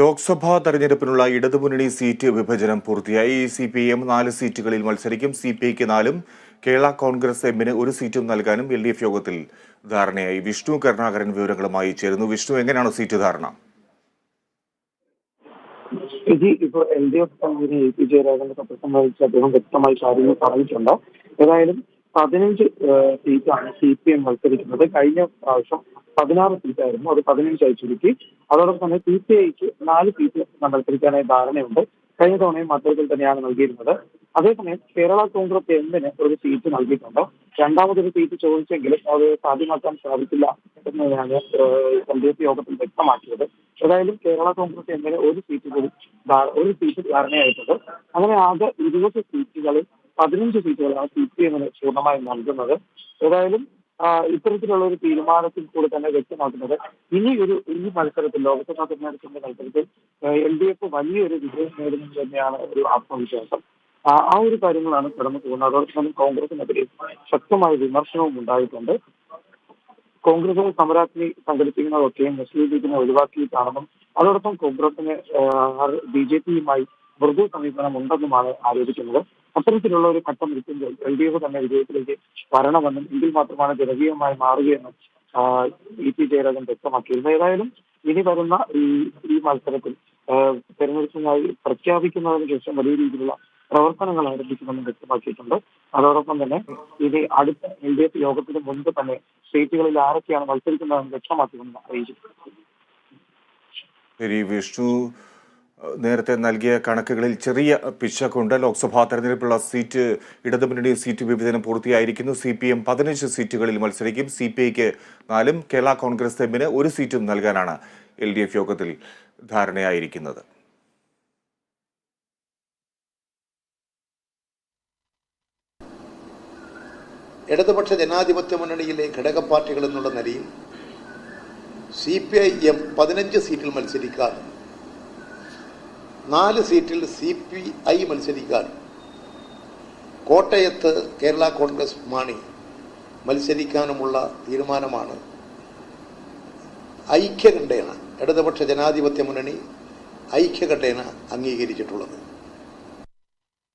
ലോക്സഭാ തെരഞ്ഞെടുപ്പിനുള്ള ഇടതുമുന്നണി സീറ്റ് വിഭജനം പൂർത്തിയായി. സി പി എം നാല് സീറ്റുകളിൽ മത്സരിക്കും. സി പി ഐക്ക് നാലും കേരള കോൺഗ്രസ് എമ്മിന് ഒരു സീറ്റും നൽകാനും എൽ ഡി എഫ് യോഗത്തിൽ ധാരണയായി. വിഷ്ണു കരുണാകരൻ വിവരങ്ങളുമായി ചേരുന്നു. വിഷ്ണു എങ്ങനെയാണ് സീറ്റ് ധാരണ? ഇപ്പോൾ L D F A P ജയരാജന്റെ അദ്ദേഹം വ്യക്തമായി കാര്യങ്ങൾ പറഞ്ഞിട്ടുണ്ട്. ഏതായാലും പതിനഞ്ച് സീറ്റാണ് സി പി എം മത്സരിക്കുന്നത്. കഴിഞ്ഞ പ്രാവശ്യം പതിനാറ് സീറ്റായിരുന്നു. അത് പതിനഞ്ചായി ചുരുക്കി. അതോടൊപ്പം തന്നെ സി പി ഐക്ക് നാല് സീറ്റ് മത്സരിക്കാനായി ധാരണയുണ്ട്. കഴിഞ്ഞ തവണയും അത്തരത്തിൽ തന്നെയാണ് നൽകിയിരുന്നത്. അതേസമയം കേരള കോൺഗ്രസ് എമ്മിന് ഒരു സീറ്റ് നൽകിയിട്ടുണ്ട്. രണ്ടാമതൊരു സീറ്റ് ചോദിച്ചെങ്കിലും അത് സാധ്യമാക്കാൻ സാധിക്കില്ല എന്നതാണ് കോൺഗ്രസ് യോഗത്തിൽ വ്യക്തമാക്കിയത്. ഏതായാലും കേരള കോൺഗ്രസ് എമ്മിന് ഒരു സീറ്റ് കൂടി ഒരു സീറ്റ് ധാരണയായിട്ടുണ്ട്. അങ്ങനെ ആകെ ഇരുപത് സീറ്റുകളിൽ പതിനഞ്ച് സീറ്റുകളാണ് സി പി എമ്മിന് പൂർണമായി നൽകുന്നത്. ഏതായാലും ഇത്തരത്തിലുള്ള ഒരു തീരുമാനത്തിൽ കൂടെ തന്നെ വ്യക്തമാക്കുന്നത് ഇനി ഒരു ഈ മത്സരത്തിൽ ലോക്സഭാ തെരഞ്ഞെടുപ്പിന്റെ മത്സരത്തിൽ എൽ ഡി എഫ് വലിയൊരു വിജയം നേടുന്നത് തന്നെയാണ് ഒരു ആത്മവിശ്വാസം. ആ ഒരു കാര്യങ്ങളാണ് കടന്നു പോകുന്നത്. അതോടൊപ്പം തന്നെ കോൺഗ്രസിനെതിരെ ശക്തമായ വിമർശനവും ഉണ്ടായിട്ടുണ്ട്. കോൺഗ്രസ് സമരാഗ്നി സംഘടിപ്പിക്കുന്നതൊക്കെ മുസ്ലിം ലീഗിനെ ഒഴിവാക്കിയിട്ടാണെന്നും അതോടൊപ്പം കോൺഗ്രസിന് ബി ജെ പിയുമായി മൃദു സമീപനം ഉണ്ടെന്നുമാണ് ആരോപിക്കുന്നത്. അത്തരത്തിലുള്ള ഒരു ഘട്ടം എത്തുമ്പോൾ എൽ ഡി എഫ് തന്നെ വിജയത്തിലേക്ക് വരണമെന്നും എങ്കിൽ മാത്രമാണ് ജനകീയമായി മാറുകയെന്നും ഇ പി ജയരാജൻ വ്യക്തമാക്കിയിരുന്നു ഏതായാലും ഇനി വരുന്ന ഈ ഈ മത്സരത്തിൽ തെരഞ്ഞെടുപ്പിനായി പ്രഖ്യാപിക്കുന്നതിന് ശേഷം വലിയ രീതിയിലുള്ള പ്രവർത്തനങ്ങൾ ആരംഭിക്കുമെന്നും വ്യക്തമാക്കിയിട്ടുണ്ട്. അതോടൊപ്പം തന്നെ ഇനി അടുത്ത എൽ ഡി എഫ് യോഗത്തിന് മുൻപ് തന്നെ സീറ്റുകളിൽ ആരൊക്കെയാണ് മത്സരിക്കുന്നതെന്ന് വ്യക്തമാക്കുമെന്ന് അറിയിച്ചിട്ടുണ്ട്. ശരി വിഷ്ണു. നേരത്തെ നൽകിയ കണക്കുകളിൽ ചെറിയ പിശകുണ്ട്. ലോക്സഭാ തെരഞ്ഞെടുപ്പുള്ള സീറ്റ് ഇടതുമുന്നണി സീറ്റ് വിഭജനം പൂർത്തിയായിരിക്കുന്നു. സി പി എം പതിനഞ്ച് സീറ്റുകളിൽ മത്സരിക്കും. സി പി ഐക്ക് നാലും കേരള കോൺഗ്രസ് എമ്മിന് ഒരു സീറ്റും നൽകാനാണ് എൽ ഡി എഫ് യോഗത്തിൽ ധാരണയായിരിക്കുന്നത്. ഇടതുപക്ഷ ജനാധിപത്യ മുന്നണിയിലെ ഘടക പാർട്ടികൾ എന്നുള്ള നിലയിൽ സി പി ഐ എം പതിനഞ്ച് സീറ്റിൽ മത്സരിക്കാൻ നാല് സീറ്റിൽ സി പി ഐ മത്സരിക്കാൻ കോട്ടയത്ത് കേരള കോൺഗ്രസ് മാണി മത്സരിക്കാനുമുള്ള തീരുമാനമാണ്. ഐക്യകണ്ഠേന ഇടതുപക്ഷ ജനാധിപത്യ മുന്നണി ഐക്യകണ്ഠേന അംഗീകരിച്ചിട്ടുള്ളത്.